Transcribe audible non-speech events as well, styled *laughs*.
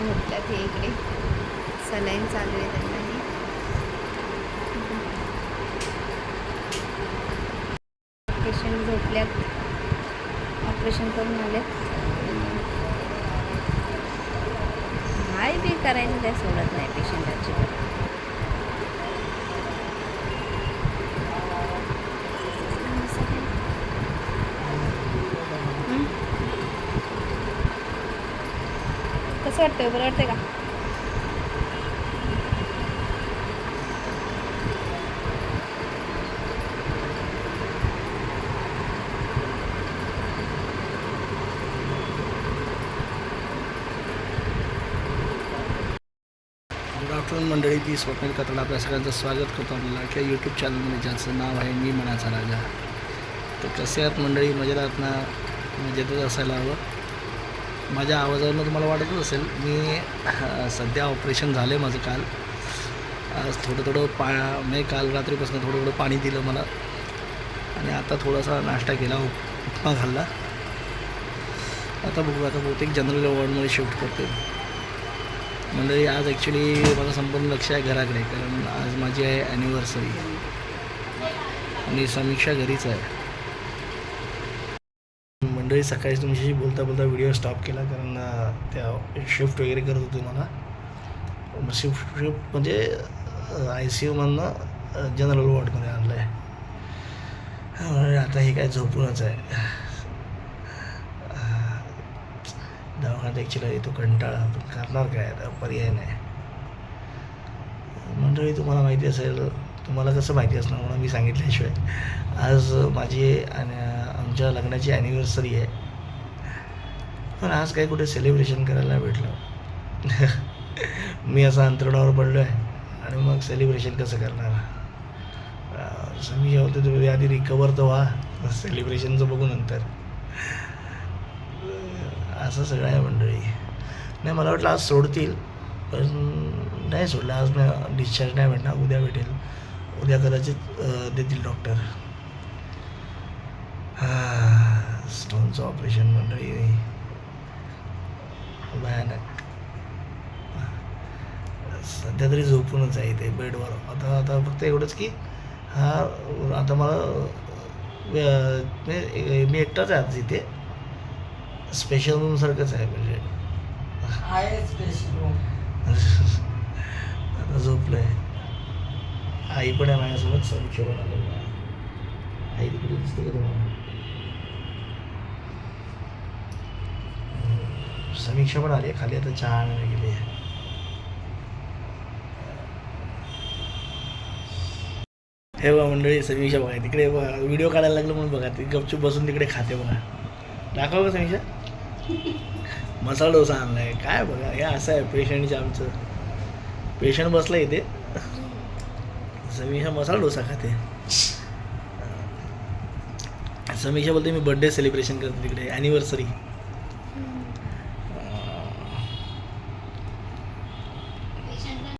झोपल्यात हे इकडे. सलाईन चालू आहे त्यांनाही. पेशंट झोपल्यात. ऑपरेशन करून आलेत. काय बी करायचं काय सोडत नाही पेशंटाची. कसं वाटतंय बरं वाटतंय का? आफ्टरनून मंडळी. ती स्वप्नील कथाला आपल्या सगळ्यांचं स्वागत करतो आपल्याला किंवा यूट्यूब चॅनलमध्ये ज्याचं नाव आहे मी मनाचा राजा. तर कसे आहात मंडळी? मजेत आहात ना? मजेतच असायला हवं. माझ्या आवाजावरनं तुम्हाला वाटतच असेल मी सध्या ऑपरेशन झालं आहे माझं काल. आज थोडं थोडं पा मी काल रात्रीपासून थोडं थोडं पाणी दिलं मला. आणि आता थोडासा नाश्ता केला उपमा खाल्ला. आता बघू आता बहुतेक जनरल वॉर्डमध्ये शिफ्ट करते मंडळी आज ॲक्च्युली माझं संपूर्ण लक्ष आहे घराकडे कारण आज माझी आहे ॲनिव्हर्सरी आणि समीक्षा घरीच आहे. मंडळी सकाळी तुमच्याशी बोलता बोलता व्हिडिओ स्टॉप केला कारण त्या शिफ्ट वगैरे करत होते मला शिफ्ट शिफ्ट म्हणजे आय सी यूमधनं जनरल वॉर्डमध्ये आणलं आहे आता हे काय झोपूनच आहे. दवाखान्यात ॲक्च्युली येतो कंटाळा. पण करणार काय आता? पर्याय नाही. मंडळी तुम्हाला माहिती असेल तुम्हाला कसं माहिती असणार म्हणून मी सांगितल्याशिवाय. आज माझी आणि आमच्या लग्नाची ॲनिव्हर्सरी आहे. पण आज काही कुठे सेलिब्रेशन करायला भेटलं. *laughs* मी असं अंतरणावर पडलो आहे आणि मग सेलिब्रेशन कसं करणार? मी समी होते तुम्ही आधी रिकवर तर व्हा. *laughs* सेलिब्रेशनचं बघू नंतर. असं सगळं आहे मंडळी. नाही मला वाटलं आज सोडतील पण नाही सोडलं. आज नाही डिस्चार्ज नाही भेटणार. उद्या भेटेल. उद्या कदाचित देतील डॉक्टर स्टोनचं ऑपरेशन मंडळी भयानक सध्या तरी झोपूनच आहे ते बेडवर आता आता फक्त एवढंच की हा आता मला मी एकटाच आहे आज इथे. स्पेशल रूम सारखंच आहे म्हणजे. आहे स्पेशल रूम आता झोपलंय. आई पण आहे माझ्यासोबत पण आलेली आहे आई तिकडे दिसते का तुम्हाला? समीक्षा पण आली आहे. खाली आता चहा आणायला गेली आहे. हे बघा मंडळी समीक्षा बघा. तिकडे बघा व्हिडिओ काढायला लागलो म्हणून बघा. ती गपचूप बसून तिकडे खाते बघा. दाखव का समीक्षा. मसाला डोसा आणलाय. काय बघा हे असं आहे पेशंटचं आमचं. पेशंट बसलं इथे. समीक्षा मसाला डोसा खाते. समीक्षा बोलते मी बर्थडे सेलिब्रेशन करते तिकडे. ॲनिव्हर्सरी